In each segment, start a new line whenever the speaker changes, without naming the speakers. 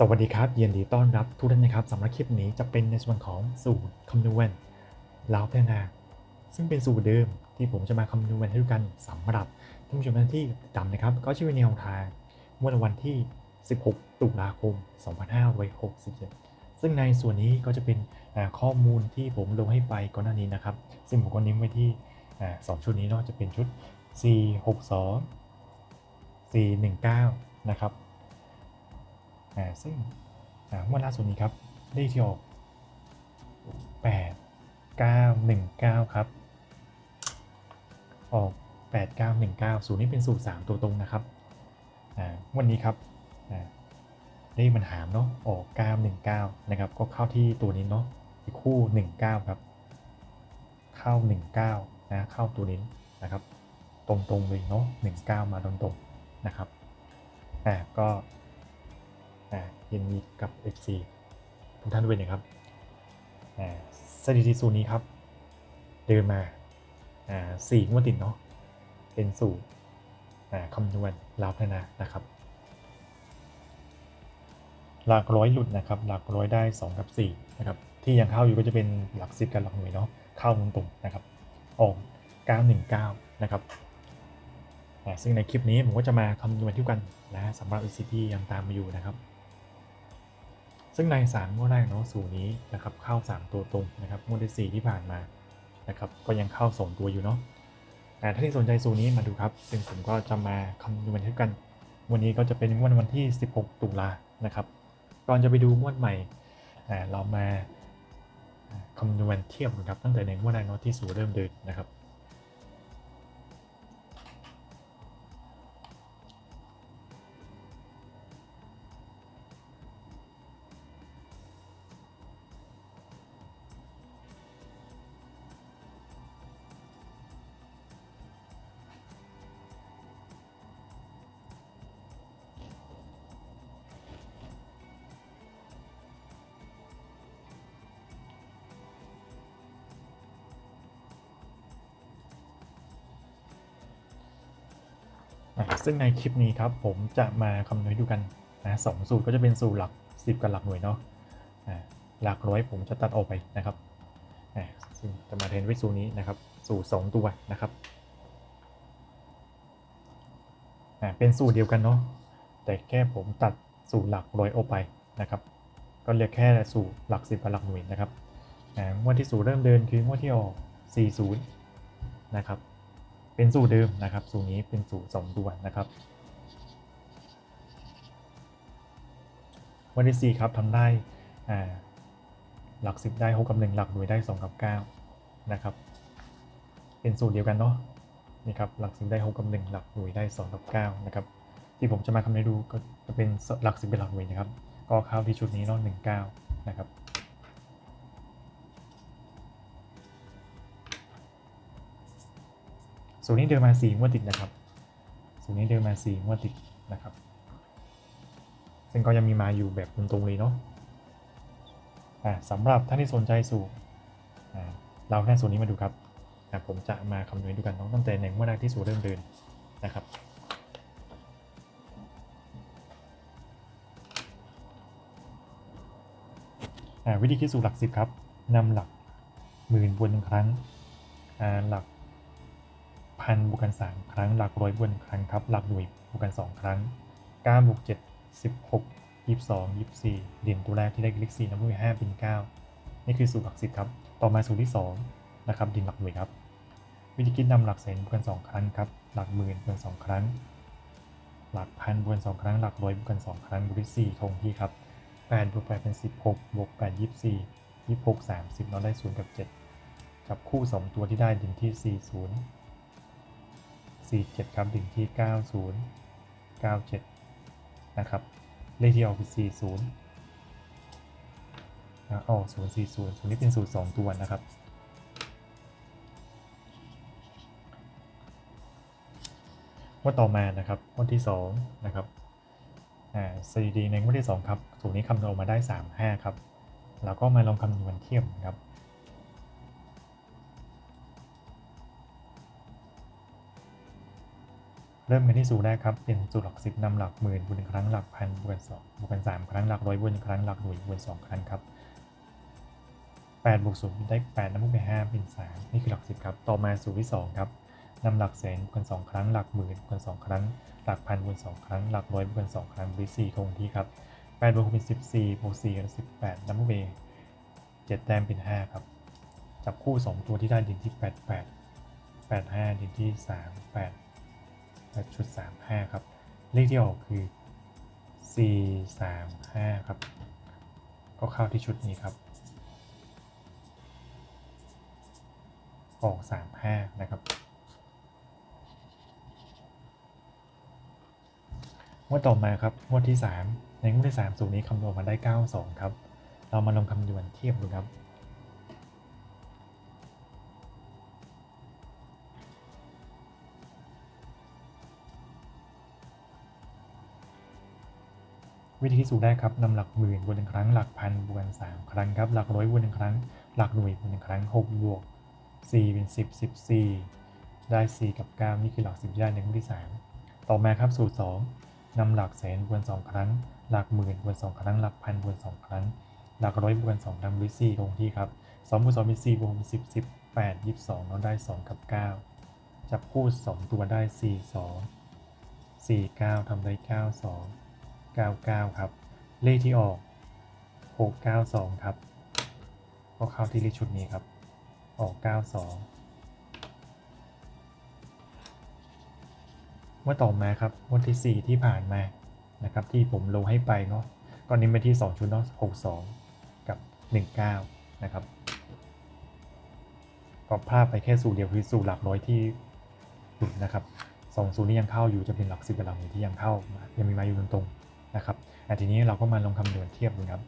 สวัสดีครับยินดีต้อนรับทุกท่านนะครับสำหรับคลิปนี้จะเป็นในส่วนของสูตรคำนวณลาวพัฒนา ซึ่งเป็นสูตรเดิมที่ผมจะมาคำนวณให้ทุกันสำหรับท่านผู้ชมท่านที่ติดตามนะครับ ก็ชื่อแนวทางเมื่อวันที่ 16 ตุลาคม 2567 ซึ่งในส่วนนี้ก็จะเป็นข้อมูลที่ผมลงให้ไปก่อนหน้านี้นะครับ ซึ่งผมก็เน้นไว้ที่สองชุดนี้เนาะจะเป็นชุด 462 419 นะครับ ซึ่งอ่างวดล่าสุดนี้ครับเลขที่ออก 8 9 1 9 ครับ ออก 8 9 1 9 สูตรนี้เป็นสูตร 3 ตัวตรงนะครับวันนี้ครับเลขมันหามเนาะออก 9 1 9 นะครับ ก็เข้าที่ตัวนี้เนาะอีกคู่ 19 ครับ เข้า 19 นะ เข้าตัวนี้นะครับ ตรงๆเลยเนาะ19 มาตรงๆนะครับอ่าก็ ยินดีกับ FC ทุกท่านด้วยนะครับอ่าสถิติสูตรนี้ครับ เดินมาอ่าสี่งวดติดเนาะเป็นสูตรอ่าคำนวณลาวพัฒนานะครับ หลักร้อยหลุดนะครับ หลักร้อยได้ 2 กับ4นะครับที่ยังเข้าอยู่ก็จะเป็นหลักสิบกับหลักหน่วยเนาะเข้าตรงๆนะครับออก 919 นะครับอ่าซึ่งในคลิปนี้ผมก็จะมาคำนวณที่กันนะสำหรับ e c t ยังตามมาอยู่นะครับ ซึ่งในสามงวดแรกเนาะสูนี้นะครับเข้า 3 ตัวตรงนะครับงวดที่ 4 ที่ผ่านมานะครับก็ยังเข้า2ตัวอยู่เนาะแต่ถ้าที่สนใจสูนี้มาดูครับ ซึ่งผมก็จะมาคำนวณให้กัน วันนี้ก็จะเป็นงวดวันที่ 16 ตุลานะครับก่อนจะไปดูงวดใหม่เรามาคำนวณเทียบกันครับตั้งแต่ในงวดแรกเนาะที่สูเริ่มเดินนะครับ ซึ่งในคลิปนี้ครับผมจะมาคำนวณดูกันนะสองสูตรก็จะเป็นสูตรหลัก 10 กับหลักหน่วยเนาะหลักร้อยผมจะตัดออกไปนะครับซึ่งจะมาเทนไว้สูตรนี้นะครับ สูตร 2 ตัวนะครับเป็นสูตรเดียวกันเนาะแต่แค่ผมตัดสูตรหลักร้อยออกไปนะครับ ก็เหลือแค่สูตรหลัก 10กับหลักหน่วยนะครับงวดที่สูตรเริ่มเดินคืองวดที่ออก40นะครับ เป็นสูตรเดิมนะครับ สูตรนี้เป็นสูตร2ตัวนะครับวันที่4ครับทำได้หลัก 10 ได้6กับ1หลักหน่วยได้2กับ9นะครับ เป็นสูตรเดียวกันเนาะนี่ครับหลัก 10 ได้6กับ1หลักหน่วยได้2กับ9นะครับที่ผมจะมาคำนวณดูก็จะเป็นหลัก 10 เป็นหลักหน่วยนะครับ ก็เข้าที่ชุดนี้เนาะ19 นะครับ สูตรนี้เดินมา4งวดติดนะครับ สูตรนี้เดินมา4งวดติดนะครับ ซึ่งก็ยังมีมาอยู่แบบตรงๆเลยเนาะสำหรับท่านที่สนใจสูตรเราแค่สูตรนี้มาดูครับ ผมจะมาคำนวณดูกันตั้งแต่ในงวดแรกที่สูตรเริ่มเดินนะครับวิธีคิดสูตรหลักสิบครับนำหลักหมื่นบวกหนึ่งครั้งหลัก พันบวกกันสามครั้ง หลักร้อยบวกหนึ่งครั้งครับ หลักหน่วยบวกกันสองครั้งเก้าบวกเจ็ดสิบหกยี่สิบสองยี่สิบสี่เด่นตัวแรกที่ได้เลขสี่นับด้วยห้าเป็นเก้านี่คือสูตรหลักสิบครับ ต่อมาสูตรที่สองนะครับดินหลักหน่วยครับ วิธีคิดนำหลักแสนบวกกันสองครั้งครับ หลักหมื่นบวกกันสองครั้ง หลักพันบวกกันสองครั้ง หลักร้อยบวกกันสองครั้งบวกที่สี่คงที่ครับแปดบวกแปดเป็นสิบหกบวกแปดยี่สิบสี่ยี่หกสามสิบเราได้ศูนย์กับเจ็ดจับคู่สองตัวที่ได้ดิ่งที่สี่ ศูนย์สี่เจ็ดครับดิ่งที่เก้าศูนะครับ เลขที่ออกคือสี่ศูนย์ออกศูนย์สี่ศูนย์ศูนย์นี้เป็นสูตรสองตัวนะครับ ว่าต่อมานะครับวันที่สองนะครับอ่าสถิติในงวดที่ 2 ครับสูตรนี้คำนวณออกมาได้ 3 5 ครับ แล้วก็มาลองคำนวณเทียบครับ เริ่มกันที่สูตรแรกครับเป็นสูตรหลักสิบนำหลักหมื่นบวกหนึ่งครั้งหลักพันบวกกันสองบวกกันสามครั้งหลักร้อยบวกหนึ่งครั้งหลักหน่วยบวกกันสองครั้งครับแปดบวกศูนย์ได้แปดนำบวกไปห้าเป็นสามนี่คือหลักสิบครับ ต่อมาสูตรที่สองครับนำหลักแสนบวกกันสองครั้งหลักหมื่นบวกกันสองครั้ง หลักพันบวกกันสองครั้ง หลักร้อยบวกกันสองครั้งบวกสี่คงที่ครับแปดบวกหกเป็นสิบสี่บวกสี่เป็นสิบแปดนำบวกไปเจ็ดแต้มเป็นห้าครับจับคู่สองตัวที่ได้ดินที่แปดแปดแปดห้าดินที่สามแปด และชุด 3 5 ครับ เลขที่ออกคือ 4 3 5 ครับ ก็เข้าที่ชุดนี้ครับ ออก 3 5 นะครับงวดต่อมาครับงวดที่ 3 ในงวดที่3สูตรนี้คำนวณมาได้ 92 ครับ เรามาลองคำนวณเทียบดูครับ วิธีที่สูตรแรกครับนำหลักหมื่นบวกหนึ่งครั้ง หลักพันบวกกันสามครั้งครับ หลักร้อยบวกหนึ่งครั้ง หลักหน่วยบวกหนึ่งครั้งหกบวกสี่เป็นสิบสิบสี่ได้สี่กับเก้านี่คือหลักสิบที่ได้ในข้อที่สามต่อมาครับสูตรสองนำหลักแสนบวกสองครั้ง หลักหมื่นบวกสองครั้ง หลักพันบวกสองครั้ง หลักร้อยบวกสองครั้งด้วยสี่คงที่ครับสองบวกสองเป็นสี่บวกเป็นสิบสิบแปดยี่สิบสองเราได้สองกับเก้าจับคู่สองตัวได้สี่สองสี่เก้าทำได้เก้าสอง 99 ครับ เลขที่ออก 692 ครับก็เข้าที่เลขชุดนี้ครับ ออก 92เมื่อต่อมาครับวันที่ 4 ที่ผ่านมานะครับ ที่ผมลงให้ไปเนาะก็นี้ไปที่ 2 ชุดเนาะ62 กับ 19 นะครับก็พลาดไปแค่สูตรเดียวคือสูตรหลักร้อยที่หลุดนะครับสองสูตรนี้ยังเข้าอยู่จะเป็นหลักสิบกับหลักหน่วยที่ยังเข้ายังมีมาอยู่ตรง นะครับแต่ทีนี้เราก็มาลงคำนวณเทียบดูครับ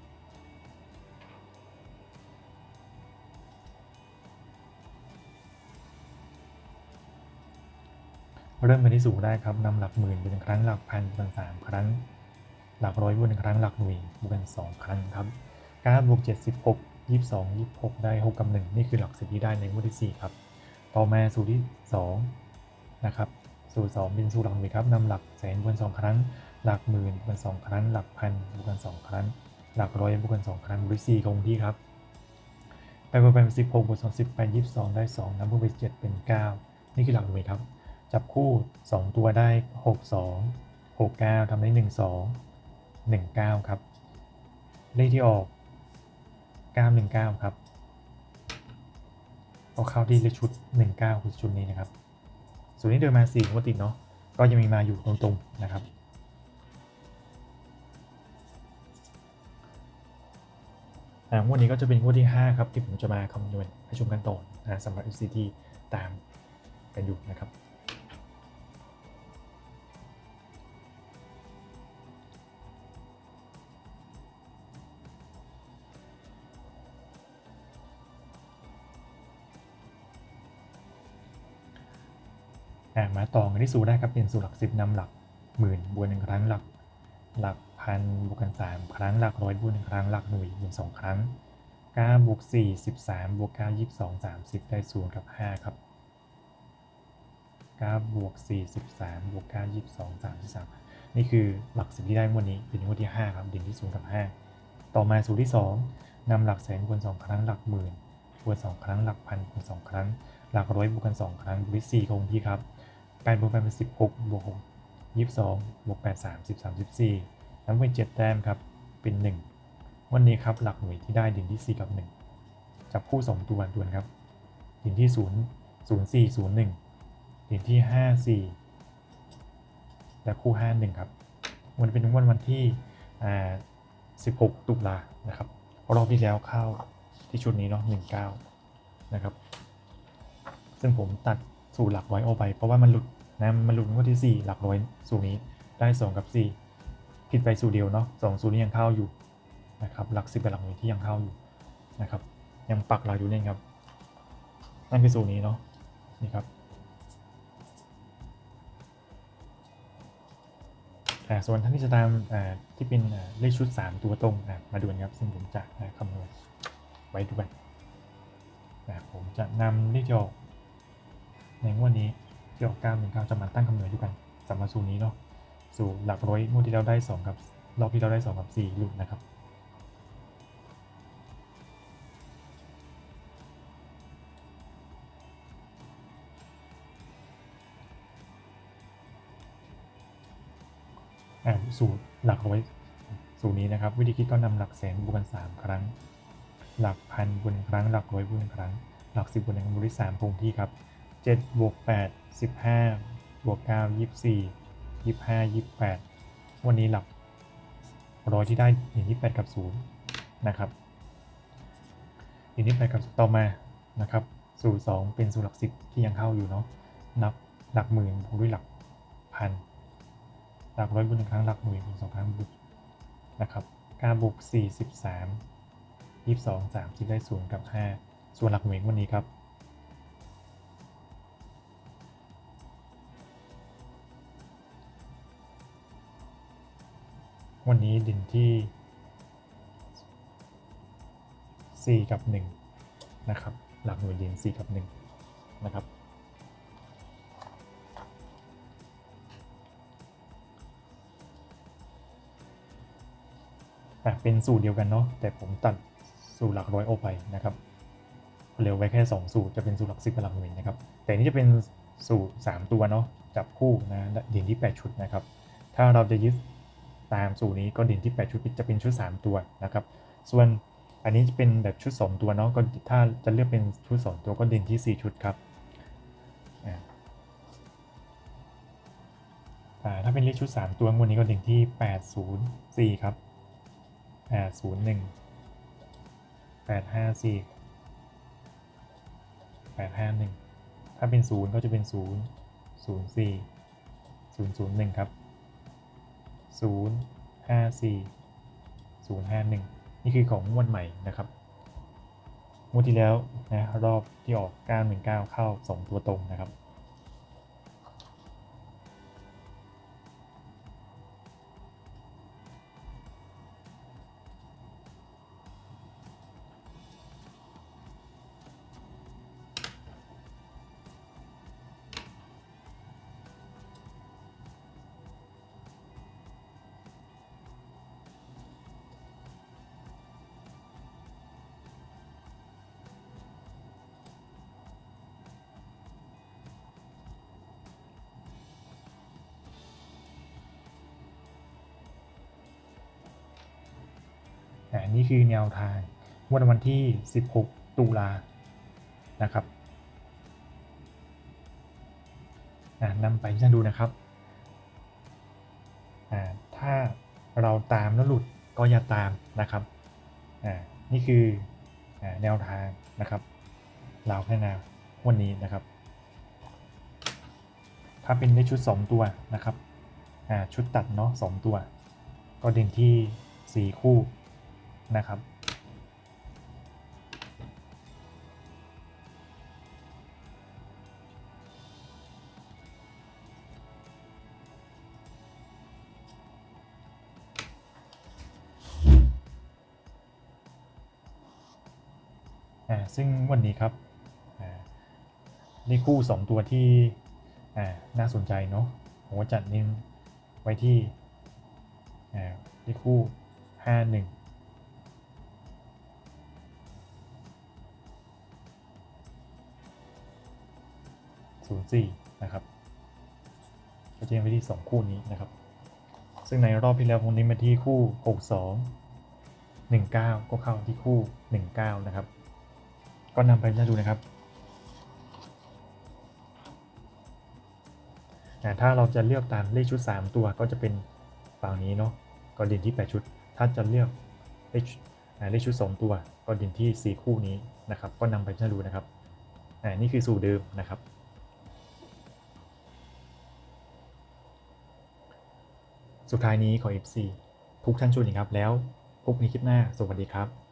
เริ่มกันที่สูตรแรกครับนำหลักหมื่นบวกหนึ่งครั้งหลักพันบวกกันสามครั้ง หลักร้อยบวกหนึ่งครั้งหลักหน่วยบวกกันสองครั้งครับเก้าบวกเจ็ดสิบหกยี่สิบสองยี่สิบหกได้หกกับหนึ่งนี่คือหลักสิบที่ได้ในงวดที่สี่ครับต่อมาสูตรที่สองนะครับสูตรสองเป็นสูตรหลักหน่วยครับนำหลักแสนบวกกันสองครั้ง หลักหมื่นบวกกันสองครั้ง หลักพันบวกกันสองครั้ง หลักร้อยบวกกันสองครั้งบวกสี่คงที่ครับไปบวกไปเป็นสิบหกบวกสองสิบไปยี่สิบสองได้สองนับบวกไปเจ็ดเป็นเก้านี่คือหลักหน่วยครับ จับคู่2ตัวได้6 2 6 9ทำได้1 2 1 9ครับเลขที่ออก919ครับก็เข้าที่เลขชุด19คือชุดนี้นะครับส่วนนี้เดินมา4งวดติดเนาะก็ยังมีมาอยู่ตรงๆนะครับ อ่างวดนี้ก็จะเป็นงวดที่ 5 ครับที่ผมจะมาคำนวณให้ชมกันต่อนะสำหรับ FCT ตามกันอยู่นะครับอะมาต่อกันที่สูตรแรกครับเป็นสูตรหลักสิบนำหลักหมื่นบวกหนึ่งครั้งหลักหลัก พันบวกกัน 3 ครั้งหลักร้อยบวกหนึ่งครั้งหลักหน่วยบวกสองครั้ง9บวก4 13บวก9 22 30 ได้0กับ 5 ครับ9บวก4 13บวก9 22 33 นี่คือหลักสิบที่ได้งวดนนี้เป็นงวดที่ 5 ครับเด่นที่0กับ 5 ต่อมาสูตรที่ 2นำหลักแสนคูณ2 ครั้งหลักหมื่นคูณ2 ครั้งหลักพันคูณ2 ครั้ง หลักร้อยบวกกัน 2 ครั้งบวกที่4คงที่ครับ8บวก8เป็น16บวก6 22บวก8 30 34 นับไป7แต้มครับเป็น 1 วันนี้ครับหลักหน่วยที่ได้ดินที่4กับ 1 จับคู่2ตัวด่วนครับ ดินที่ 0 0 4 0 1 ดินที่ 5 4 และคู่ 5 1 ครับมันเป็นวันวันที่ 16 ตุลานะครับรอบที่แล้วเข้าที่ชุดนี้เนาะ19 นะครับ ซึ่งผมตัดสูตรหลักร้อยออกไป เพราะว่ามันหลุดนะมันหลุดงวดที่ 4 หลักร้อยสูตรนี้ได้ 2 กับ 4 ผิดไปสูเดียวเนาะสองสูนี้ยังเข้าอยู่นะครับหลักสิบกับหลักหน่วยที่ยังเข้าอยู่นะครับ ยังปักหลักอยู่เนี่ยครับ นั่นคือสูตรนี้เนาะนี่ครับส่วนท่านที่จะตามที่เป็นเลขชุด 3 ตัวตรงมาดูกันครับซึ่งผมจะคำนวณไว้ดูกันผมจะนำเลขที่ออกในงวดนี้ที่ออก9 1 9จะมาตั้งคำนวณด้วยกันสำหรับสูตรนี้เนาะ สู่หลักร้อยงวดที่เราได้สองกับรอบที่เราได้สองกับสี่หลุดนะครับ สูตรหลักร้อยสูตรนี้นะครับ วิธีคิดก็นำหลักแสนบวกกัน 3 ครั้ง หลักพันบวกหนึ่งครั้ง หลักร้อยบวกหนึ่งครั้ง หลักสิบบวกหนึ่งบวกที่สามคงที่ครับ7บวก8 15บวก9 24 25 28วันนี้หลักร้อยที่ได้อย่างที่8กับ0นย์นะครับอย่างที่8กับต่อมานะครับสูตร2เป็นสูตรหลักสิบที่ยังเข้าอยู่เนาะนับหลักหมื่นบวกด้วยหลักพันหลักร้อยบวกหนึ่งครั้งหลักหน่วยบวกสองครั้งบวกนะครับการบวกสี่สิบสามยี่สิบสองสามสิบได้ศูนย์กับห้าส่วนหลักหน่วยวันนี้ครับ วันนี้ดินที่สี่กับหนึ่งนะครับ หลักหน่วยดินสี่กับหนึ่งนะครับอ่เป็นสูตรเดียวกันเนาะ แต่ผมตัดสูตรหลักร้อยออกไปนะครับ เหลือไว้แค่ 2 สูตร จะเป็นสูตรหลักสิบกับหลักหน่วยนะครับ แต่นี่จะเป็นสูตร 3 ตัวเนาะ จับคู่นะด่นที่ 8 ชุดนะครับ ถ้าเราจะยึด ตามสูตรนี้ก็เด่นที่ 8 ชุดจะเป็นชุด 3 ตัวนะครับ ส่วนอันนี้จะเป็นแบบชุด 2 ตัวเนาะก็ถ้าจะเลือกเป็นชุด 2 ตัวก็เด่นที่ 4 ชุดครับถ้าเป็นเลขชุด 3 ตัวงวันนี้ก็เด่นที่ 8 0 4 ครับแปดศูนย์หนึ่งแปดห้าสี่แปดห้าหนึ่งถ้าเป็นศูนย์ก็จะเป็นศูนย์ศูนย์สี่ศูนย์ศูนย์หนึ่งครับ ศูนย์ห้าสี่ศูนย์ห้าหนึ่งนี่คือของงวดใหม่นะครับงวดที่แล้วนะรอบที่ออก 919 เข้า 2 ตัวตรงนะครับ อ่านี่คือแนวทางวันวันที่ 16 ตุลานะครับนำไปพิจารณาดูนะครับถ้าเราตามแล้วหลุดก็อย่าตามนะครับนี่คือแนวทางนะครับเราพัฒนาวันนี้นะครับ ถ้าเป็นในชุด 2 ตัวนะครับชุดตัดเนาะ2ตัว ก็เด่นที่ 4 คู่ นะครับอ่าซึ่งวันนี้ครับอ่านี่คู่ 2 ตัวที่อ่าน่าสนใจเนาะผมจัดนิ้ไว้ที่อ่านี่คู่ 5 04นะครับก็จะยังไปที่ 2 คู่นี้นะครับ ซึ่งในรอบที่แล้วผมนี้มาที่คู่ 62 19 ก็เข้าที่คู่ 19 นะครับ ก็นำไปพิจาดูนะครับถ้าเราจะเลือกตามเลขชุด 3 ตัวก็จะเป็นฝั่งนี้เนาะก็ด่นที่ 8 ชุด ถ้าจะเลือกเลขเลขชุด 2 ตัว ก็ด่นที่ 4 คู่นี้นะครับ ก็นำไปพิจารณาดูนะครับนี่คือสูตรเดิมนะครับ สุดท้ายนี้ขอ FC ทุกท่านช่วยนะครับแล้วพบในคลิปหน้า สวัสดีครับ